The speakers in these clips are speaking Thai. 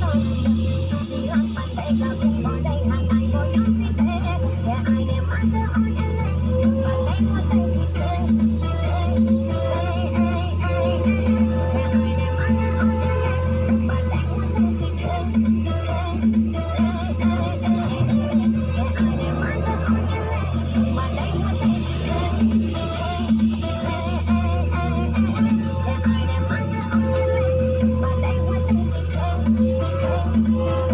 ส Senhor.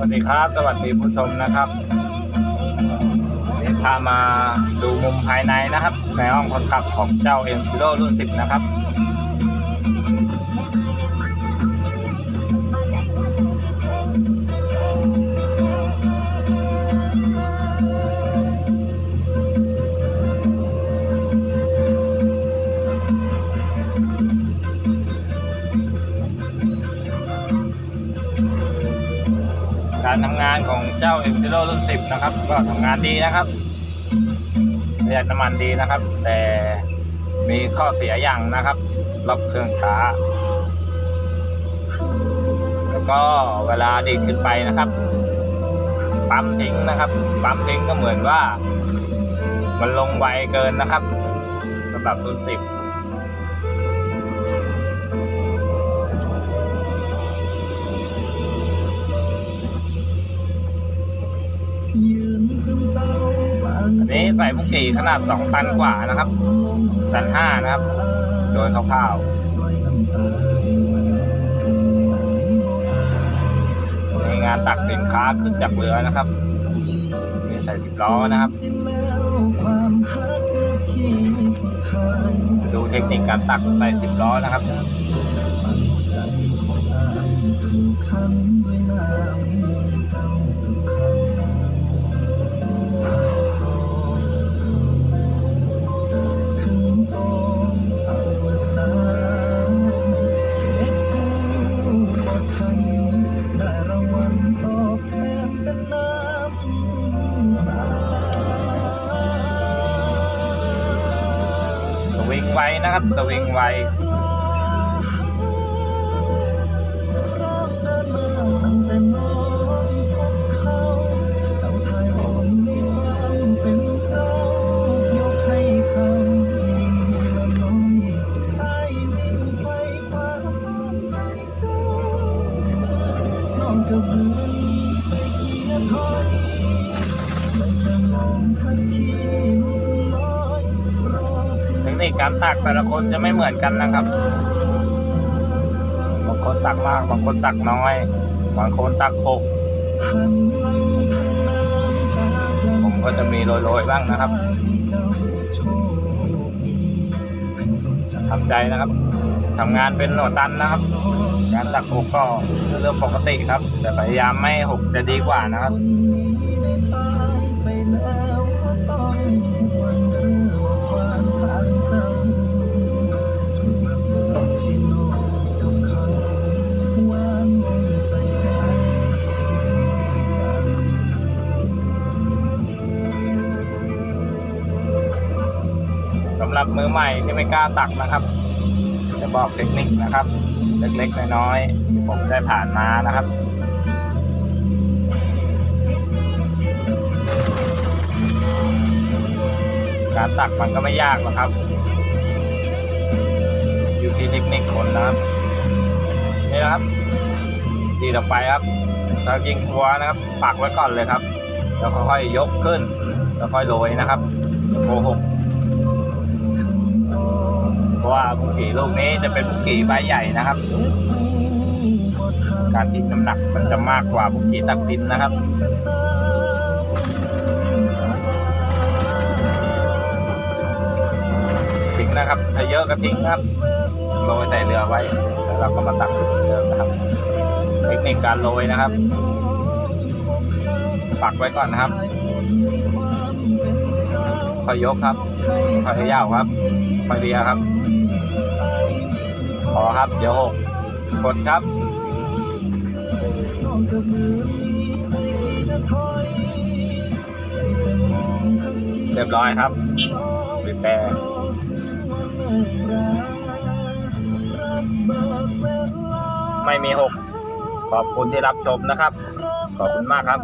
วัสดีครับ สวัสดีผู้ชมนะครับนี่พามาดูมุมภายในนะครับ ในห้องคนขับของเจ้า M Zero รุ่น 10 นะครับ การทำงานของเจ้า M Zero รุ่น10นะครับ ก็ทำงานดีนะครับประหยัดน้ำมันดีนะครับ แต่มีข้อเสียอย่างนะครับรอบเครื่องช้า แล้วก็เวลาดีดขึ้นไปนะครับ ปั๊มทิ้งนะครับ ปั๊มทิ้งก็เหมือนว่า มันลงไวเกินนะครับสำหรับรุ่น10 อันนี้ใส่มุกกี่ขนาด2ตันกว่านะครับตันห้านะครับ โดยคร่าวๆมีงานตักสินค้าขึ้นจากเรือนะครับมีใส่สิบล้อนะครับ ดูเทคนิคการตักใส่สิบล้อนะครับถูกขันด้วยน้ำเจ้ากับเขา สวิงไวนะครับ สวิงไว เกียร์ถอยได้แต่มองทันทีลูกน้อยรอถึงเทคนิคการตักแต่ละคนจะไม่เหมือนกันนะครับ บางคนตักมาก บางคนตักน้อย บางคนตักหกหันหลังผมก็จะมีโรยๆบ้างนะครับทำใจนะครับทำงานเป็นหนวดตันนะครับ การตักหกก็เรื่องปกติครับ แต่พยายามไม่หกจะดีกว่านะครับคนนี้ได้ตายไปแล้วก็ต้องหวันเรื่องว่าความทางเจ้าถูกระเบิดที่นอนกับเขาวางมงใส่ใจกันสำหรับมือใหม่ที่ไม่กล้าตักนะครับ จะบอกเทคนิคนะครับ เล็กๆน้อยๆที่ผมได้ผ่านมานะครับการตักมันก็ไม่ยากหรอกครับ อยู่ที่เทคนิคคนนะครับ นี่นะครับดีต่อไปครับเรายิงครัวนะครับ ปักไว้ก่อนเลยครับ แล้วค่อยๆยกขึ้น แล้วค่อยโรยนะครับโกหก เพราะว่าบุกกี่ลูกนี้จะเป็นบุกกี่ใบใหญ่นะครับ การทิ้งน้ำหนักมันจะมากกว่าบุกกี่ตักดินนะครับทิ้งนะครับถ้าเยอะก็ทิ้งครับโรยใส่เรือไว้แล้วเราก็มาตักขึ้นเหมือนเดิมนะครับเทคนิคการโรยนะครับปักไว้ก่อนนะครับค่อยยกครับค่อยเขย่าครับค่อยเลียครับ พอครับ เดี๋ยวหกกดครับเรียบร้อยครับบีแต่ไม่มีหกขอบคุณที่รับชมนะครับ ขอบคุณมากครับ